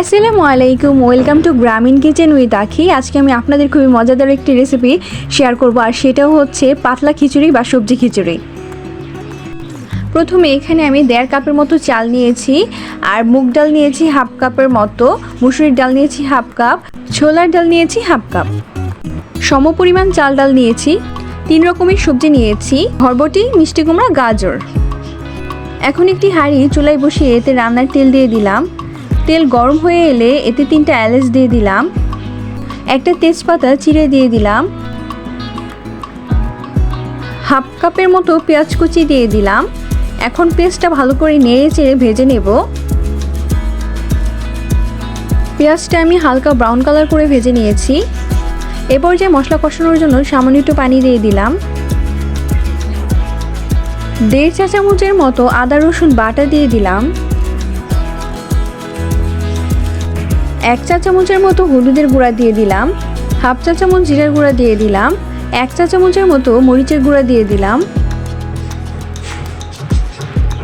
আসসালামু আলাইকুম welcome to Grameen kitchen with Akhi. আজকে আমি আপনাদের খুবই মজাদার একটি রেসিপি শেয়ার করব, আর সেটাও হচ্ছে পাতলা খিচুড়ি বা সবজি খিচুড়ি। প্রথমে এখানে আমি দেড় কাপের মতো চাল নিয়েছি, আর মুগ ডাল নিয়েছি হাফ কাপের মতো, মুসুরির ডাল নিয়েছি হাফ কাপ, ছোলার ডাল নিয়েছি হাফ কাপ। সমপরিমাণ চাল ডাল নিয়েছি, তিন রকমের সবজি নিয়েছি ভরবটি মিষ্টি কুমড়া, গাজর। এখন একটি হাঁড়ি চুলায় বসিয়ে এতে রান্নার তেল দিয়ে দিলাম। তেল গরম হয়ে এলে এতে তিনটা এলাচ দিয়ে দিলাম। একটা তেজপাতা চিড়ে দিয়ে দিলাম। হাফ কাপের মতো পেঁয়াজ কুচি দিয়ে দিলাম। এখন পেঁয়াজটা ভালো করে নেড়ে চেড়ে ভেজে নেব। পেঁয়াজটা আমি হালকা ব্রাউন কালার করে ভেজে নিয়েছি। এরপর যে মশলা কষানোর জন্য সামান্য একটু পানি দিয়ে দিলাম। দেড় চা চামচের মতো আদা রসুন বাটা দিয়ে দিলাম। এক চা চামচের মতো হলুদের গুঁড়া দিয়ে দিলাম, হাফ চা চামচ জিরার গুঁড়া দিয়ে দিলাম, এক চা চামচের মতো মরিচের গুঁড়া দিয়ে দিলাম।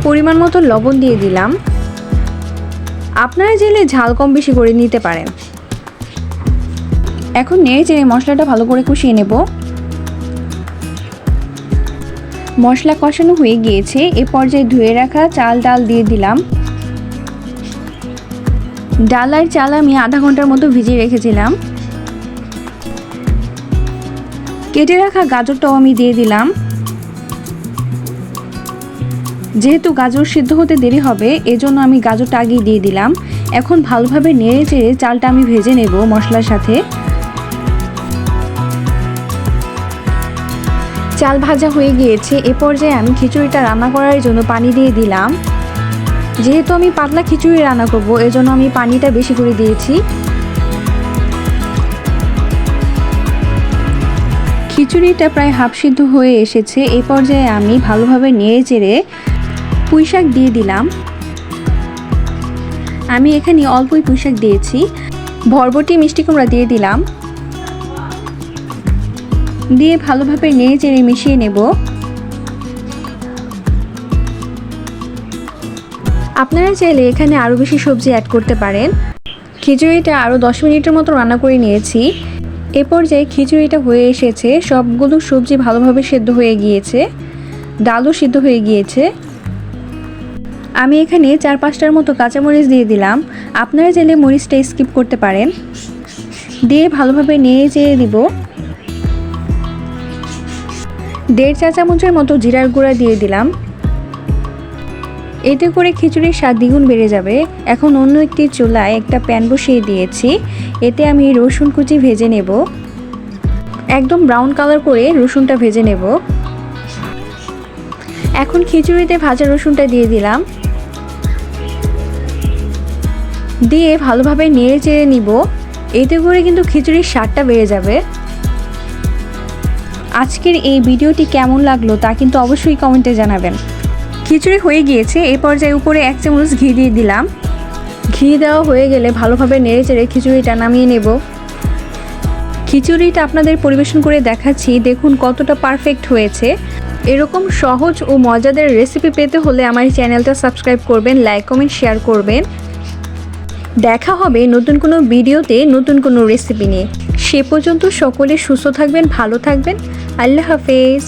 পরিমাণ মতো লবণ দিয়ে দিলাম। আপনারা চাইলে ঝাল কম বেশি করে নিতে পারেন। এখন নেড়ে চেড়ে মশলাটা ভালো করে কষিয়ে নেব। মশলা কষানো হয়ে গিয়েছে, এ পর্যায়ে ধুয়ে রাখা চাল ডাল দিয়ে দিলাম। ডাল আর চাল আমি আধা ঘণ্টার মতো ভিজিয়ে রেখেছিলাম। কেটে রাখা গাজরটাও আমি দিয়ে দিলাম। যেহেতু গাজর সিদ্ধ হতে দেরি হবে, এজন্য আমি গাজরটা আগেই দিয়ে দিলাম। এখন ভালোভাবে নেড়ে চেড়ে চালটা আমি ভেজে নেব মশলার সাথে। চাল ভাজা হয়ে গিয়েছে, এ পর্যায়ে আমি খিচুড়িটা রান্না করার জন্য পানি দিয়ে দিলাম। যেহেতু আমি পাতলা খিচুড়ি রান্না করব, এজন্য আমি পানিটা বেশি করে দিয়েছি। খিচুড়িটা প্রায় হাফ সিদ্ধ হয়ে এসেছে এই পর্যায়ে আমি ভালোভাবে নেড়ে চেড়ে পুঁই শাক দিয়ে দিলাম। আমি এখানে অল্পই পুঁই শাক দিয়েছি ভরবটি মিষ্টি কুমড়া দিয়ে দিলাম। দিয়ে ভালোভাবে নেড়ে চেড়ে মিশিয়ে নেব। আপনারা চাইলে এখানে আরও বেশি সবজি অ্যাড করতে পারেন। খিচুড়িটা আরও দশ মিনিটের মতো রান্না করে নিয়েছি। এ পর্যায়ে খিচুড়িটা হয়ে এসেছে, সবগুলো সবজি ভালোভাবে সেদ্ধ হয়ে গিয়েছে, ডালও সিদ্ধ হয়ে গিয়েছে। আমি এখানে চার পাঁচটার মতো কাঁচামরিচ দিয়ে দিলাম। আপনারা চাইলে মরিচটা স্কিপ করতে পারেন। দিয়ে ভালোভাবে নিয়ে চেয়ে দিব। দেড় চা চামচের মতো জিরার গুঁড়া দিয়ে দিলাম। এতে করে খিচুড়ির স্বাদ দ্বিগুণ বেড়ে যাবে। এখন অন্য একটি চুলায় একটা প্যান বসিয়ে দিয়েছি। এতে আমি রসুন কুচি ভেজে নেব। একদম ব্রাউন কালার করে রসুনটা ভেজে নেব। এখন খিচুড়িতে ভাজা রসুনটা দিয়ে দিলাম। দিয়ে ভালোভাবে নেড়ে চেড়ে নিব। এতে করে কিন্তু খিচুড়ির স্বাদটা বেড়ে যাবে। আজকের এই ভিডিওটি কেমন লাগল তা কিন্তু অবশ্যই কমেন্টে জানাবেন। খিচুড়ি হয়ে গিয়েছে এই পর্যায়ে উপরে এক চামচ ঘি দিয়ে দিলাম। ঘি দেওয়া হয়ে গেলে ভালোভাবে নেড়ে চেড়ে খিচুড়িটা নামিয়ে নেব। খিচুড়িটা আপনাদের পরিবেশন করে দেখাচ্ছি, দেখুন কতটা পারফেক্ট হয়েছে। এরকম সহজ ও মজাদার রেসিপি পেতে হলে আমার চ্যানেলটা সাবস্ক্রাইব করবেন, লাইক, কমেন্ট, শেয়ার করবেন। দেখা হবে নতুন কোনো ভিডিওতে নতুন কোনো রেসিপি নিয়ে। সে পর্যন্ত সকলে সুস্থ থাকবেন, ভালো থাকবেন। আল্লাহ হাফেজ।